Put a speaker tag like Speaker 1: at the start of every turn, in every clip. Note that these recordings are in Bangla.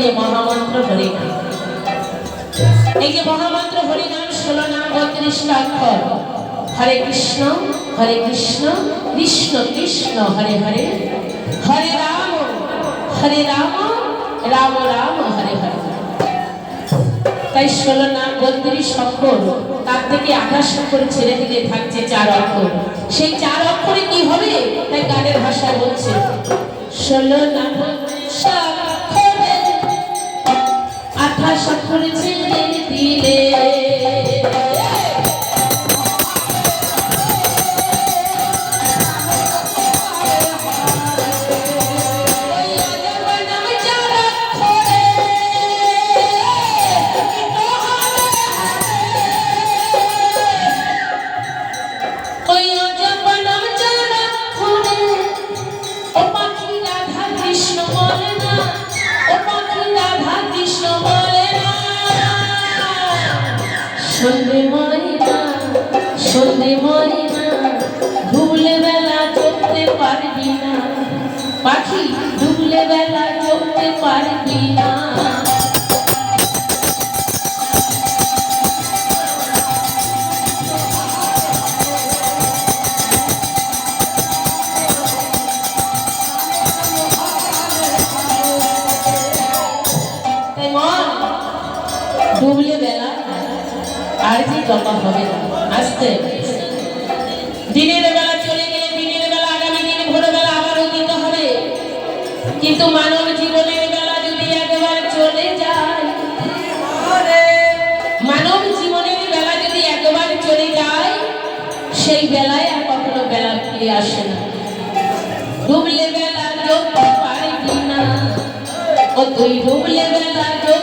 Speaker 1: দিয়ে মহামন্ত্র হরি এই যে মহামন্ত্র হরি নাম ষোলো নাম বত্রিশ লক্ষ হরে কৃষ্ণ হরে কৃষ্ণ কৃষ্ণ কৃষ্ণ হরে হরে হরে রাম হরে রাম রাম রাম হরে হরে তাই ষোলো নাম বত্রিশ অক্ষর তার থেকে আঠাশ অক্ষর ছেড়ে দিলে থাকছে চার অক্ষর সেই চার অক্ষরে কি হবে তাই গানের ভাষায় বলছে ষোলো নাম ভাষা ধরেছে দিলে সন্ধে ময়না সন্ধে ময়না দিনের বেলা চলে গেলে দিনের বেলা আগামী দিন ভোরবেলা আবারও দিতে হবে কিন্তু মানব জীবনের বেলা যদি একেবারে চলে যায় মানব জীবনের বেলা যদি একেবারে চলে যায় সেই বেলায় আর কখনো বেলা ফিরে আসে না ডুবলে বেলা যোগ পারে কিনা ও তুই ডুবলে বেলা যোগ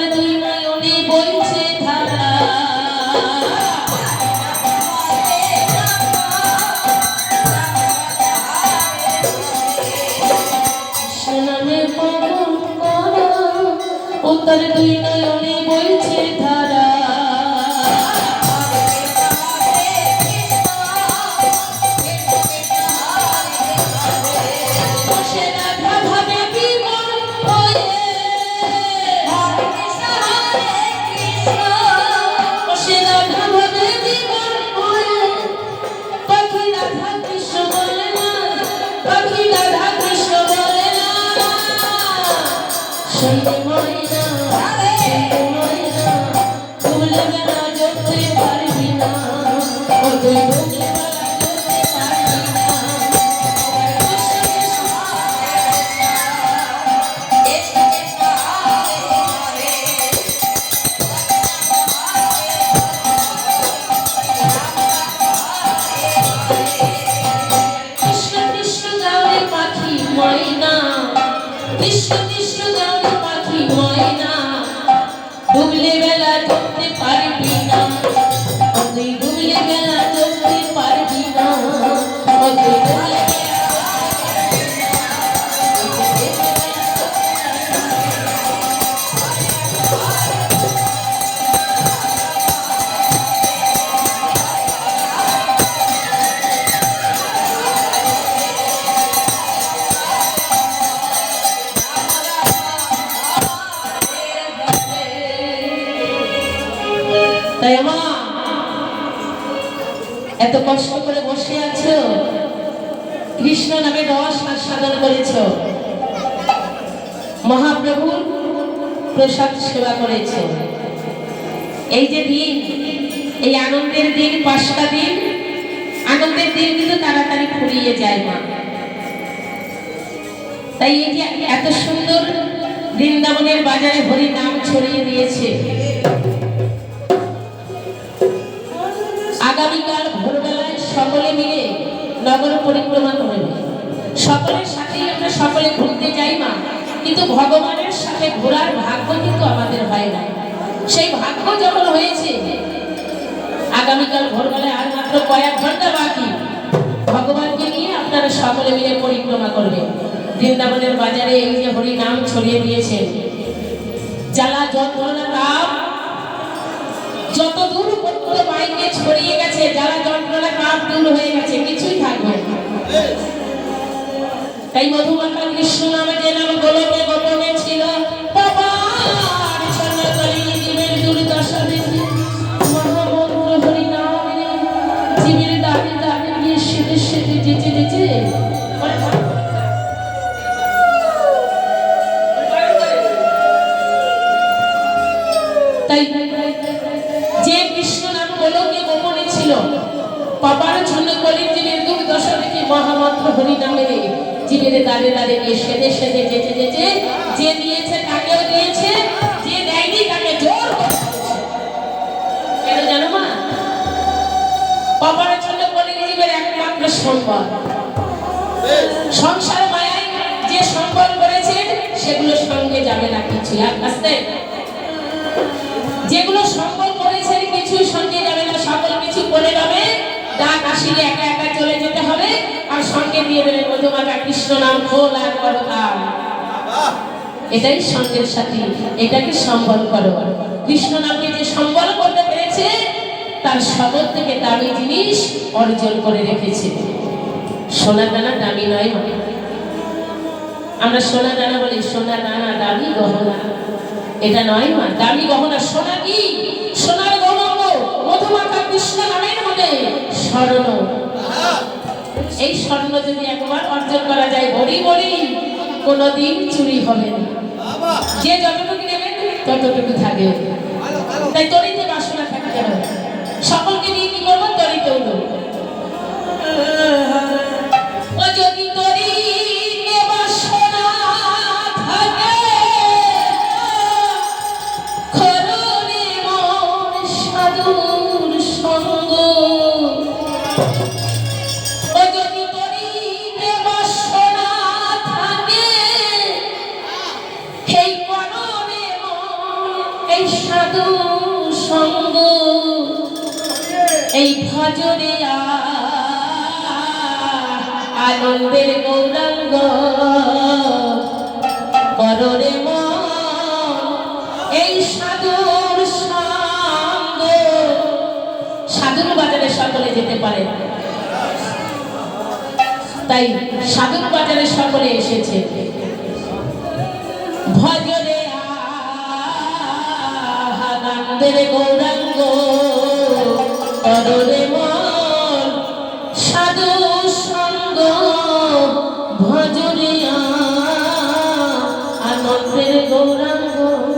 Speaker 1: তোর দুই নয়নে বইছে থাকা সোনামে পবন কৃষ্ণ কৃষ্ণ দাও পাখি ময়না ডুবলে বেলা ডুবতে পারবি তাই মা এত কষ্ট করে বসে আছো কৃষ্ণ নামে রস আস্বাদন করেছ মহাপ্রভুর প্রসাদ সেবা করেছ এই যে দিন এই আনন্দের দিন পাঁচটা দিন আনন্দের দিন কিন্তু তাড়াতাড়ি ফুরিয়ে যায় মা তাই এই যে এত সুন্দর বৃন্দাবনের বাজারে হরি নাম ছড়িয়ে দিয়েছে নগর পরিক্রমা করে সকলের সাথেই আমরা সকলে ঘুরতে যাই মা কিন্তু ভগবানের সাথে ঘোরার ভাগ্য কিন্তু আমাদের হয় না সেই ভাগ্য যখন হয়েছে আগামীকাল ভোরবেলায় আর মাত্র কয়েক ঘন্টা বাকি ভগবানকে নিয়ে আপনারা সকলে মিলে পরিক্রমা করবেন বৃন্দাবনের বাজারে এই যে হরি নাম ছড়িয়ে দিয়েছে জ্বালা যন্ত্রণা তাপ পুরো বাড়িতে ছড়িয়ে গেছে যারা যন্ত্রণা কাপ দূর হয়ে গেছে কিছুই থাকবে তাই মধুমাখা কৃষ্ণ নামে যে নাম গোলকে গোপনে ছিল সম্পদ সংসার মায়ায় যে সম্পদ করেছেন সেগুলোর সঙ্গে যাবে না কিছু আস্তে যেগুলো সম্পদ করেছেন কিছু সঙ্গে যাবে না সকল কিছু করে যাবে ডাক আসিলে একা একা চলে যেতে হবে আর সঙ্গে দিয়ে দেবে তোমাকে কৃষ্ণ নাম খোল আর করো এটাই সঙ্গের সাথী এটাকে সম্বল করো কৃষ্ণ নামকে যে সম্বল তার সকল থেকে দামি জিনিস অর্জন করে রেখেছে সোনা দানা দামি নয় মানে আমরা সোনা দানা বলি সোনা দানা দামি গহনা এটা নয় মা দামি গহনা সোনা কি সোনার গহনা মধুমাতা কৃষ্ণ নামের মধ্যে স্বর্ণ এই স্বর্ণ যদি একবার অর্জন করা যায় বলি বলি কোনোদিন চুরি হবে না যে যতটুকু নেবেন ততটুকু থাকে তাই তোরই বাসনা থাকতে হবে সকলকে নিয়ে কি করবো তরি করবো ও যদি তো আনন্দের এই সাধুর সঙ্গ সাধুর বাজারে সকলে যেতে পারে তাই সাধুর বাজারে সকলে এসেছে ভজরে আনন্দের গৌরাঙ্গ রূপের গৌরাঙ্গ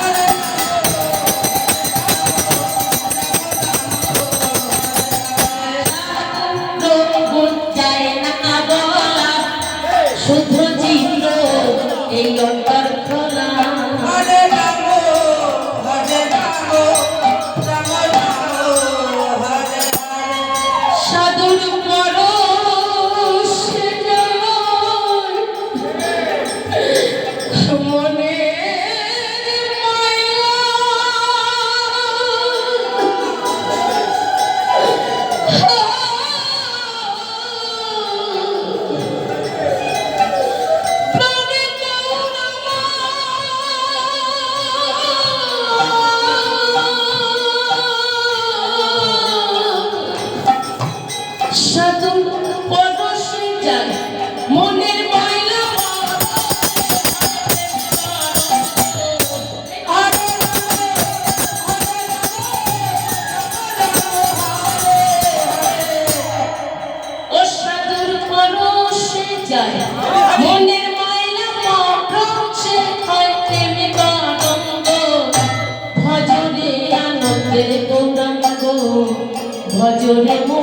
Speaker 1: ভজনে মো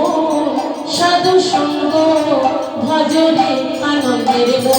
Speaker 1: সাধু সঙ্গ ভজনে আনন্দের মো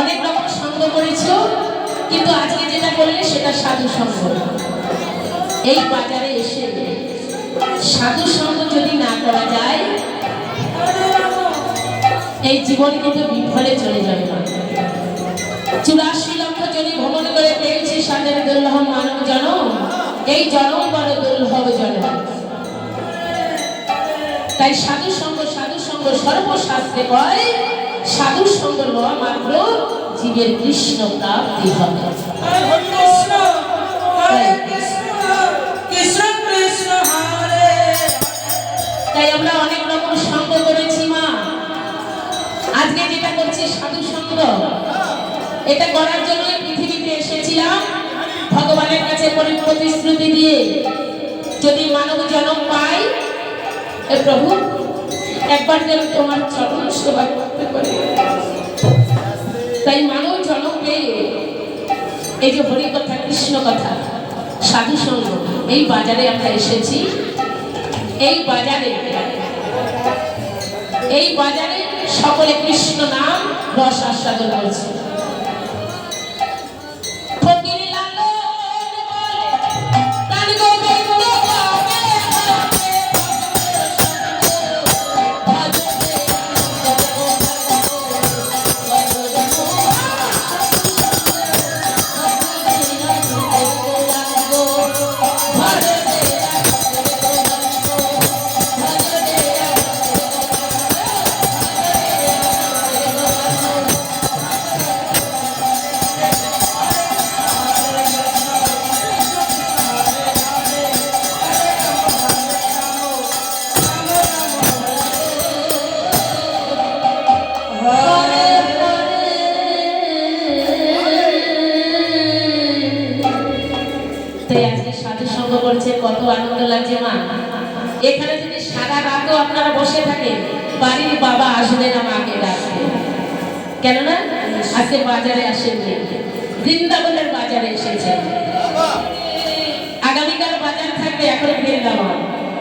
Speaker 1: অনেক রকম সঙ্গ করেছ কিন্তু আজকে যেটা করলে সেটা সাধু সঙ্গ এই বাজারে এসে সাধু সঙ্গ যদি না করা যায় এই জীবন কিন্তু বিফলে চলে যাবে চুরাশি লক্ষ যদি ভ্রমণ করে পেয়েছি সাদের দুর্লভ মানব জন এই জনম বড় দুর্লভ জন তাই সাধু সঙ্গ সাধু সঙ্গ সর্বশাস্ত্রে কয় সাধু সুন্দর হওয়া মাত্র জীবের কৃষ্ণ প্রাপ্তি হবে তাই আমরা অনেক রকম সঙ্গ করেছি মা আজকে যেটা করছি সাধু সঙ্গ এটা করার জন্য পৃথিবীতে এসেছিলাম ভগবানের কাছে প্রতিশ্রুতি দিয়ে যদি মানব জনম পাই এ প্রভু একবার যেন তোমার চরণ সেবা করতে পারে তাই মানব জনক পেয়ে এই যে হরি কথা কৃষ্ণ কথা সাধু সঙ্গ এই বাজারে আমরা এসেছি এই বাজারে এই বাজারে সকলে কৃষ্ণ নাম রস আস্বাদন হয়েছে আনন্দ লাগছে মা এখানে যদি সারা রাতও আপনারা বসে থাকেন বাড়ির বাবা আসবে না মাকে ডাকবে কেননা আজকে বাজারে আসেন বৃন্দাবনের বাজারে এসেছেন আগামীকাল বাজার থাকবে এখন